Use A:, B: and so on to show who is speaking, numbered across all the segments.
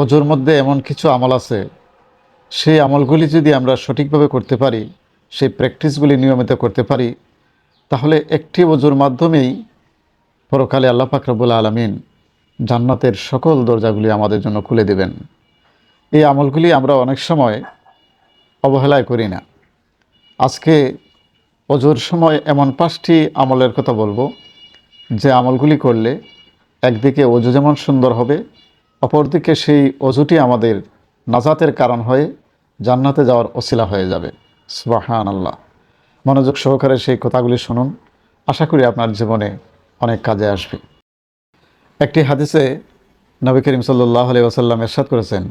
A: অজুর মধ্যে এমন কিছু আমল আছে। সেই আমলগুলি যদি আমরা সঠিকভাবে করতে পারি, সেই প্র্যাকটিসগুলি নিয়মিত করতে পারি, তাহলে একটি অজুর মাধ্যমেই পরকালে আল্লাহ পাক রব্বুল আলমিন জান্নাতের সকল দরজাগুলি আমাদের জন্য খুলে দেবেন। এই আমলগুলি আমরা অনেক সময় অবহেলায় করি না। আজকে অজুর সময় এমন পাঁচটি আমলের কথা বলব, যে আমলগুলি করলে একদিকে অজু যেমন সুন্দর হবে অপরদিকে সেই অজুটি আমাদের নাজাতের কারণ হয়ে জান্নাতে যাওয়ার অসিলা হয়ে যাবে। সুবাহান আল্লাহ মনোযোগ সহকারে সেই কথাগুলি শুনুন। আশা করি আপনার জীবনে অনেক কাজে আসবে। একটি হাদিসে নবী করিম সাল্লাহ আলি এরশাদ করেছেন,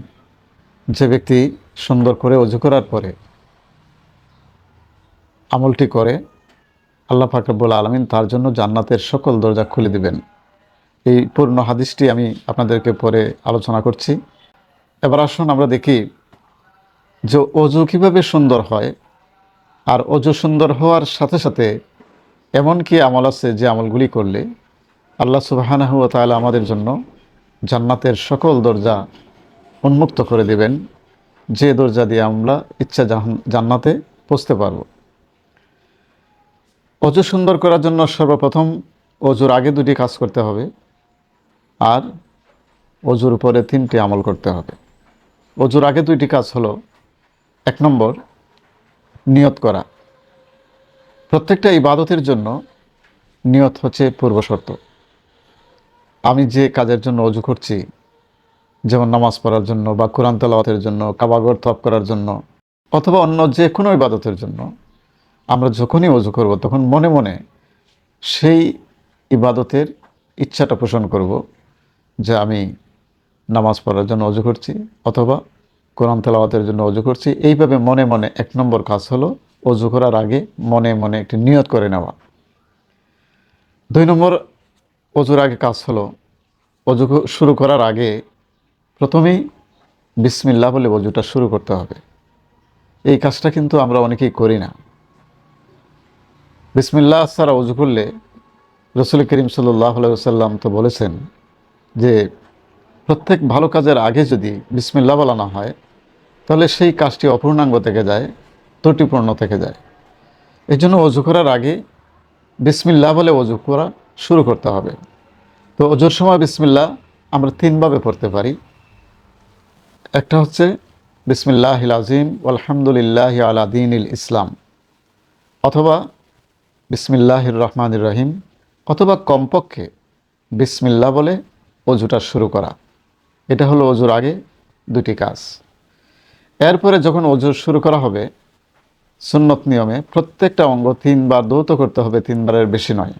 A: যে ব্যক্তি সুন্দর করে অজু করার পরে আমলটি করে, আল্লাহ ফাকরবুল আলমিন তার জন্য জান্নাতের সকল দরজা খুলে দিবেন। এই পূর্ণ হাদিসটি আমি আপনাদেরকে পরে আলোচনা করছি। এবার আসুন আমরা দেখি যে অজু কীভাবে সুন্দর হয় আর অজু সুন্দর হওয়ার সাথে সাথে এমন কি আমল আছে যে আমলগুলি করলে আল্লাহ সুবাহানাহ তাহলে আমাদের জন্য জান্নাতের সকল দরজা উন্মুক্ত করে দেবেন। যে দরজা দিয়ে আমরা ইচ্ছা জান্নাতে পৌঁছতে পারব। অজু সুন্দর করার জন্য সর্বপ্রথম অজুর আগে দুটি কাজ করতে হবে। আর অজুর উপরে তিনটি আমল করতে হবে। অজুর আগে দুইটি কাজ হলো, এক নম্বর, নিয়ত করা। প্রত্যেকটা ইবাদতের জন্য নিয়ত হচ্ছে পূর্বশর্ত আমি যে কাজের জন্য অজু করছি, যেমন নামাজ পড়ার জন্য বা কোরআন তেলাওয়াতের জন্য কাবাগর তপ করার জন্য, অথবা অন্য যে কোনো ইবাদতের জন্য, আমরা যখনই অজু করব, তখন মনে মনে সেই ইবাদতের ইচ্ছাটা পোষণ করব। যে আমি নামাজ পড়ার জন্য অজু করছি অথবা কোরআন তেলাওয়াতের জন্য অজু করছি। এইভাবে মনে মনে এক নম্বর কাজ হলো অজু করার আগে মনে মনে একটি নিয়ত করে নেওয়া। দুই নম্বর অজুর আগে কাজ হলো অজু শুরু করার আগে প্রথমেই বিসমিল্লাহ বলে অজুটা শুরু করতে হবে। এই কাজটা কিন্তু আমরা অনেকেই করি না। বিসমিল্লাহ ছাড়া অজু করলে রসুল করিম সাল্লাহ সাল্লাম তো বলেছেন যে প্রত্যেক ভালো কাজের আগে যদি বিসমিল্লা বলা না হয়, তাহলে সেই কাজটি অপূর্ণাঙ্গ থেকে যায়, ত্রুটিপূর্ণ থেকে যায়। এই জন্য অজু করার আগে বিসমিল্লাহ বলে অজু করা শুরু করতে হবে। তো অজুর সময় বিসমিল্লাহ আমরা তিনভাবে পড়তে পারি। একটা হচ্ছে বিসমিল্লাহ আজিম আলহামদুলিল্লাহ আলা দিন ইসলাম। অথবা, বিসমিল্লাহির রহমানির রহিম। অথবা কমপক্ষে বিসমিল্লা বলে অজুটা শুরু করা। এটা হলো অজুর আগে দুটি কাজ। এরপরে যখন অজু শুরু করা হবে, সুন্নত নিয়মে প্রত্যেকটা অঙ্গ তিনবার দৌত করতে হবে, তিনবারের বেশি নয়।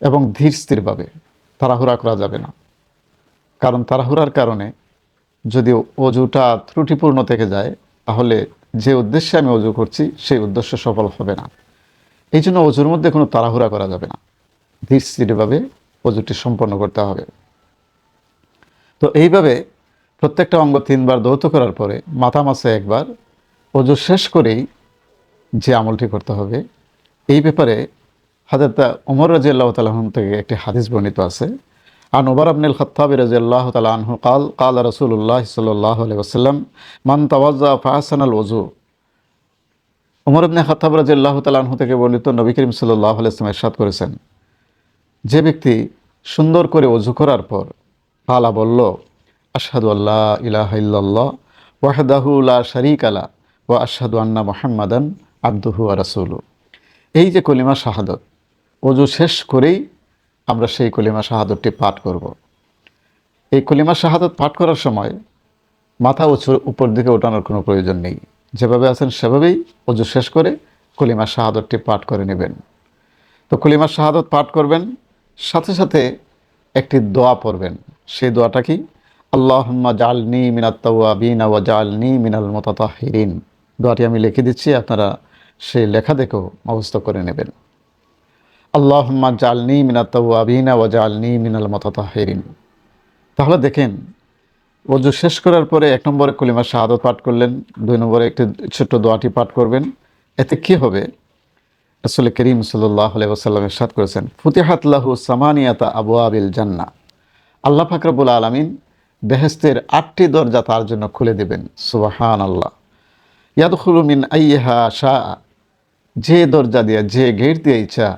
A: এবং ধীর স্থিরভাবে তাড়াহুড়া করা যাবে না। কারণ তাড়াহুড়ার কারণে যদি অজুটা ত্রুটিপূর্ণ থেকে যায়, তাহলে যে উদ্দেশ্যে আমি অজু করছি, সেই উদ্দেশ্য সফল হবে না। এই জন্য অজুর মধ্যে কোনো তাড়াহুড়া করা যাবে না। ধীর স্থিরভাবে অজুটি সম্পন্ন করতে হবে। তো এইভাবে প্রত্যেকটা অঙ্গ তিনবার দৌত করার পরে মাথা মাসে একবার অজু শেষ করেই যে আমলটি করতে হবে, এই ব্যাপারে হাজরত উমর রাজি আল্লাহ তালাহন থেকে একটি হাদিস বর্ণিত আছে। আন উবার আবনুল খত্তাব রাজি আল্লাহ তালা আনহু কাল কাল রসুল্লাহ সাল্লাহ আলি মান তাওয়াজা ফাহসান আল ওজু উমর ইবনে খত্তাব রাজি আল্লাহ তালাহু থেকে বর্ণিত নবী করিম সাল্লাহ আলাইসলাম এরশাদ করেছেন, যে ব্যক্তি সুন্দর করে অজু করার পর পালা বলল, আশহাদু আল্লাহ ইলাহা ইল্লাল্লাহ লা শারিক আলা ওয়া আশহাদু আন্না মুহাম্মাদান আব্দুহু রাসূলু এই যে কলিমা শাহাদত, অজু শেষ করেই আমরা সেই কলিমা শাহাদতটি পাঠ করব। এই কলিমা শাহাদত পাঠ করার সময় মাথা উঁচু উপর দিকে ওঠানোর কোনো প্রয়োজন নেই। যেভাবে আছেন সেভাবেই অজু শেষ করে কলিমা শাহাদতটি পাঠ করে নেবেন। তো কলিমা শাহাদত পাঠ করবেন সাথে সাথে একটি দোয়া পড়বেন। সেই দোয়াটা কি? আল্লাহম্মা জালনি মিনাত্তাওয়াবিন ওয়া জালনি মিনাল মুতাতাহিরিন। দোয়াটি আমি লিখে দিচ্ছি, আপনারা সেই লেখা দেখেও অবস্থ করে নেবেন। আল্লাহম্মা জালনি মিনাত্তাওয়াবিন ওয়া জালনি মিনাল মুতাতাহিরিন। তাহলে দেখেন অজু শেষ করার পরে এক নম্বরে কলিমা শাহাদত পাঠ করলেন, দুই নম্বরে একটি ছোট্ট দোয়াটি পাঠ করবেন। এতে কি হবে? রসুল করিম সাল্লাহ ওসাল্লাম সাদ করেছেন, ফুতিহাত লাহু সামানিয়াতা আবু আবিল জান্না। আল্লাহ ফাকরাবুল আলমিন বেহেস্তের আটটি দরজা তার জন্য খুলে দেবেন সুবাহান আল্লাহ ইয়াদখুলু মিন আইহা শাহ যে দরজা দিয়ে, যে গেট দিয়ে ইচ্ছা,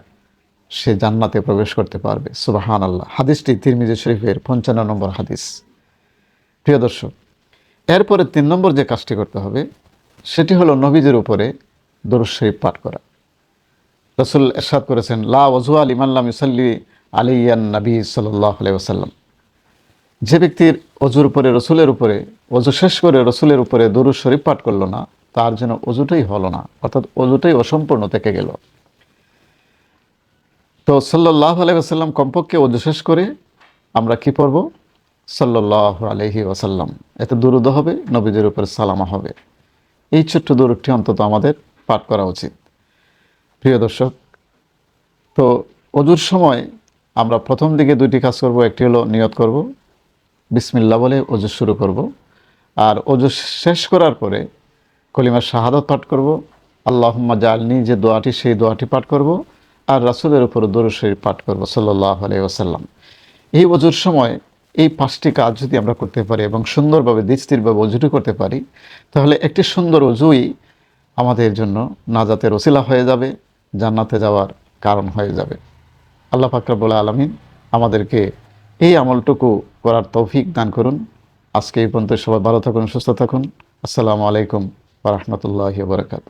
A: সে জান্নাতে প্রবেশ করতে পারবে সুবাহান আল্লাহ হাদিসটি তিরমিজি শরীফের পঞ্চান্ন নম্বর হাদিস। প্রিয় দর্শক, এরপরে তিন নম্বর যে কাজটি করতে হবে, সেটি হলো নবীজের উপরে দরুদ শরীফ পাঠ করা। রসুল এরশাদ করেছেন, লা ওজুয়া লিমাল্লাম ইসাল্লি আলিয়ান নবী সাল্লাহ ওসাল্লাম যে ব্যক্তির অজুর উপরে, রসুলের উপরে অজু শেষ করে রসুলের উপরে দরু শরীফ পাঠ করল না, তার যেন অজুটাই হলো না, অর্থাৎ অজুটাই অসম্পূর্ণ থেকে গেল। তো সাল্লাহ আলাইসাল্লাম কমপক্ষে অজু শেষ করে আমরা কি পড়ব? সাল্লাহ আলহি ওসাল্লাম এতে দুরুদ হবে, নবীদের উপরে সালামা হবে। এই ছোট্ট দরুদটি অন্তত আমাদের পাঠ করা উচিত। প্রিয় দর্শক, তো অজুর সময় আমরা প্রথম দিকে দুইটি কাজ করব, একটি হলো নিয়ত করব, বিসমিল্লা বলে অজু শুরু করব, আর অজু শেষ করার পরে কলিমার শাহাদত পাঠ করব, আল্লাহম্মা জালনি যে দোয়াটি, সেই দোয়াটি পাঠ করব, আর রাসুলের উপর দরুদ শরীফ পাঠ করব সাল্লাহ আলাই ওসাল্লাম এই অজুর সময় এই পাঁচটি কাজ যদি আমরা করতে পারি এবং সুন্দরভাবে, দৃষ্টিরভাবে অজুটি করতে পারি, তাহলে একটি সুন্দর অজুই আমাদের জন্য নাজাতের ওসিলা হয়ে যাবে। জান্নাতে যাওয়ার কারণ হয়ে যাবে। আল্লাহ ফাকরাবুল আলমিন আমাদেরকে এই আমলটুকু করার তৌফিক দান করুন। আজকে এই পর্যন্ত সবাই ভালো থাকুন, সুস্থ থাকুন। আসসালামু আলাইকুম রহমতুল্লাহ বরকাত